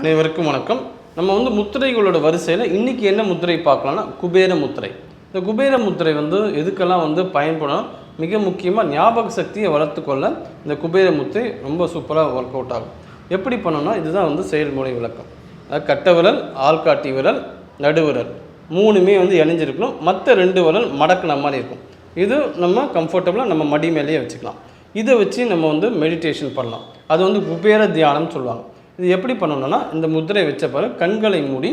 அனைவருக்கும் வணக்கம். நம்ம வந்து முத்திரைகளோட வரிசையில் இன்றைக்கி என்ன முத்திரை பார்க்கலாம்னா குபேர முத்திரை. இந்த குபேர முத்திரை வந்து எதுக்கெல்லாம் வந்து பயன்படும்? மிக முக்கியமாக ஞாபக சக்தியை வளர்த்துக்கொள்ள இந்த குபேர முத்திரை ரொம்ப சூப்பராக ஒர்க் அவுட் ஆகும். எப்படி பண்ணணும்னா இதுதான் வந்து செயல்முறை விளக்கம். அதாவது கட்ட விரல் ஆள்காட்டி விரல் நடுவிரல் மூணுமே வந்து இணைஞ்சிருக்கணும். மற்ற ரெண்டு விரல் மடக்கின மாதிரி இருக்கும். இது நம்ம கம்ஃபர்டபுளாக நம்ம மடி மேலேயே வச்சுக்கலாம். இதை வச்சு நம்ம வந்து மெடிடேஷன் பண்ணலாம். அது வந்து குபேர தியானம்னு சொல்லுவாங்க. இது எப்படி பண்ணணும்னா இந்த முத்திரை வச்ச பிறகு கண்களை மூடி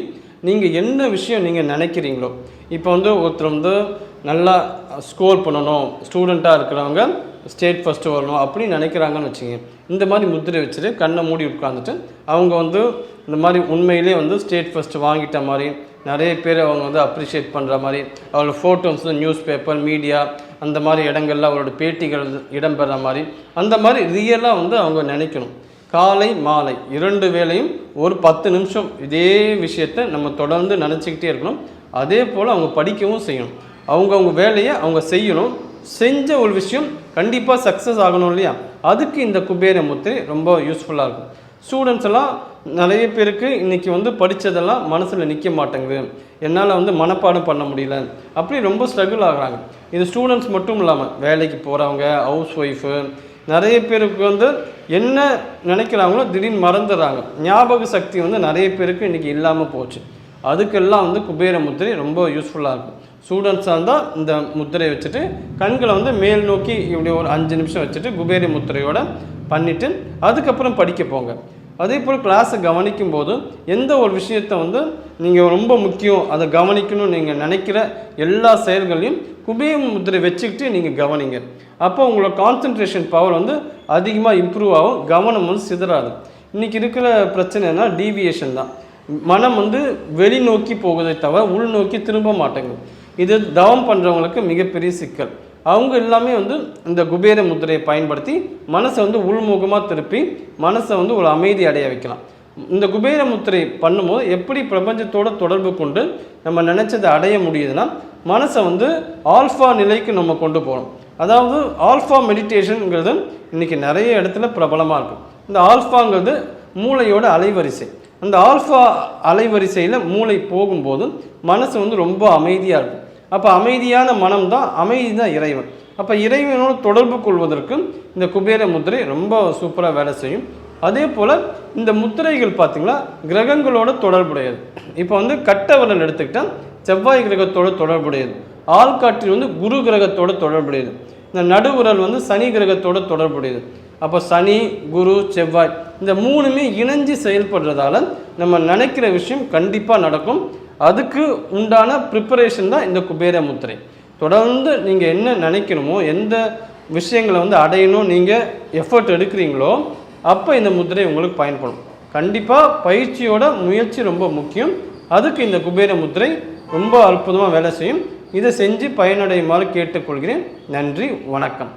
நீங்கள் என்ன விஷயம் நீங்கள் நினைக்கிறீங்களோ இப்போ வந்து ஒருத்தர் வந்து நல்லா ஸ்கோர் பண்ணணும் ஸ்டூடெண்ட்டாக இருக்கிறவங்க ஸ்டேட் ஃபஸ்ட்டு வரணும் அப்படின்னு நினைக்கிறாங்கன்னு வச்சுங்க இந்த மாதிரி முத்திரை வச்சுட்டு கண்ணை மூடி உட்காந்துட்டு அவங்க வந்து இந்த மாதிரி உண்மையிலே வந்து ஸ்டேட் ஃபஸ்ட்டு வாங்கிட்ட மாதிரி நிறைய பேர் அவங்க வந்து அப்ரிஷியேட் பண்ணுற மாதிரி அவரோட ஃபோட்டோஸ் நியூஸ் பேப்பர் மீடியா அந்த மாதிரி இடங்கள்ல அவரோட பேட்டிகள் இடம்பெற மாதிரி அந்த மாதிரி ரியலாக வந்து அவங்க நினைக்கணும். காலை மாலை இரண்டு வேளையும் ஒரு பத்து நிமிஷம் இதே விஷயத்தை நம்ம தொடர்ந்து நினச்சிக்கிட்டே இருக்கணும். அதே போல் அவங்க படிக்கவும் செய்யணும். அவங்க அவங்க வேலையை அவங்க செய்யணும். செஞ்ச ஒரு விஷயம் கண்டிப்பாக சக்ஸஸ் ஆகணும் இல்லையா? அதுக்கு இந்த குபேர முத்திரை ரொம்ப யூஸ்ஃபுல்லாக இருக்கும். ஸ்டூடெண்ட்ஸ் எல்லாம் நிறைய பேருக்கு இன்றைக்கி வந்து படித்ததெல்லாம் மனசில் நிற்க மாட்டேங்குது. என்னால் வந்து மனப்பாடம் பண்ண முடியல. அப்படி ரொம்ப ஸ்ட்ரகிள் ஆகுறாங்க. இது ஸ்டூடெண்ட்ஸ் மட்டும் இல்லாமல் வேலைக்கு போகிறவங்க ஹவுஸ் ஒய்ஃபு நிறைய பேருக்கு வந்து என்ன நினைக்கிறாங்களோ திடீர்னு மறந்துடுறாங்க. ஞாபக சக்தி வந்து நிறைய பேருக்கு இன்றைக்கி இல்லாமல் போச்சு. அதுக்கெல்லாம் வந்து குபேர முத்திரை ரொம்ப யூஸ்ஃபுல்லாக இருக்கும் ஸ்டூடெண்ட்ஸாக இருந்தால் இந்த முத்திரையை வச்சுட்டு கண்களை வந்து மேல் நோக்கி இப்படி ஒரு அஞ்சு நிமிஷம் வச்சுட்டு குபேர முத்திரையோட பண்ணிவிட்டு அதுக்கப்புறம் படிக்க போங்க. அதே போல் கிளாஸை கவனிக்கும் போது எந்த ஒரு விஷயத்தை வந்து நீங்கள் ரொம்ப முக்கியம் அதை கவனிக்கணும்னு நீங்கள் நினைக்கிற எல்லா செயல்களையும் குபேர முத்திரை வச்சுக்கிட்டு நீங்கள் கவனிங்க. அப்போ உங்களோட கான்சன்ட்ரேஷன் பவர் வந்து அதிகமாக இம்ப்ரூவ் ஆகும் கவனம் வந்து சிதறாது. இன்றைக்கி இருக்கிற பிரச்சனைனா டீவியேஷன் தான். மனம் வந்து வெளிநோக்கி போகுதை தவிர உள்நோக்கி திரும்ப மாட்டேங்குது. இது தவம் பண்ணுறவங்களுக்கு மிகப்பெரிய சிக்கல். அவங்க எல்லாமே வந்து இந்த குபேர முத்திரையை பயன்படுத்தி மனசை வந்து உள்முகமாக திருப்பி மனசை வந்து ஒரு அமைதி அடைய வைக்கலாம். இந்த குபேர முத்திரை பண்ணும்போது எப்படி பிரபஞ்சத்தோட தொடர்பு கொண்டு நம்ம நினச்சதை அடைய முடியுதுன்னா மனசை வந்து ஆல்ஃபா நிலைக்கு நம்ம கொண்டு போகணும். அதாவது ஆல்ஃபா மெடிடேஷனுங்கிறது இன்றைக்கி நிறைய இடத்துல பிரபலமாக இருக்கும். இந்த ஆல்ஃபாங்கிறது மூளையோட அலைவரிசை. அந்த ஆல்ஃபா அலைவரிசையில் மூளை போகும்போது மனசு வந்து ரொம்ப அமைதியாக இருக்கும். அப்போ அமைதியான மனம் தான் அமைதி தான் இறைவன். அப்போ இறைவனோடு தொடர்பு கொள்வதற்கு இந்த குபேர முத்திரை ரொம்ப சூப்பராக வேலை செய்யும். அதே போல் இந்த முத்திரைகள் பார்த்திங்களா கிரகங்களோட தொடர்புடையது. இப்போ வந்து கட்டவரல் எடுத்துக்கிட்டால் செவ்வாய் கிரகத்தோட தொடர்புடையது. ஆள்காற்றில் வந்து குரு கிரகத்தோட தொடர்புடையது. இந்த நடுவுரல் வந்து சனி கிரகத்தோட தொடர்புடையது. அப்போ சனி குரு செவ்வாய் இந்த மூணுமே இணைஞ்சு செயல்படுறதால நம்ம நினைக்கிற விஷயம் கண்டிப்பாக நடக்கும். அதுக்கு உண்டான ப்ரிப்பரேஷன் தான் இந்த குபேர முத்திரை. தொடர்ந்து நீங்கள் என்ன நினைக்கணுமோ எந்த விஷயங்களை வந்து அடையணும் நீங்கள் எஃபர்ட் எடுக்கிறீங்களோ அப்போ இந்த முத்திரை உங்களுக்கு பயன்படும். கண்டிப்பாக பயிற்சியோட முயற்சி ரொம்ப முக்கியம். அதுக்கு இந்த குபேர முத்திரை ரொம்ப அற்புதமாக வேலை செய்யும். இதை செஞ்சு பயனடையுமாறு கேட்டுக்கொள்கிறேன். நன்றி வணக்கம்.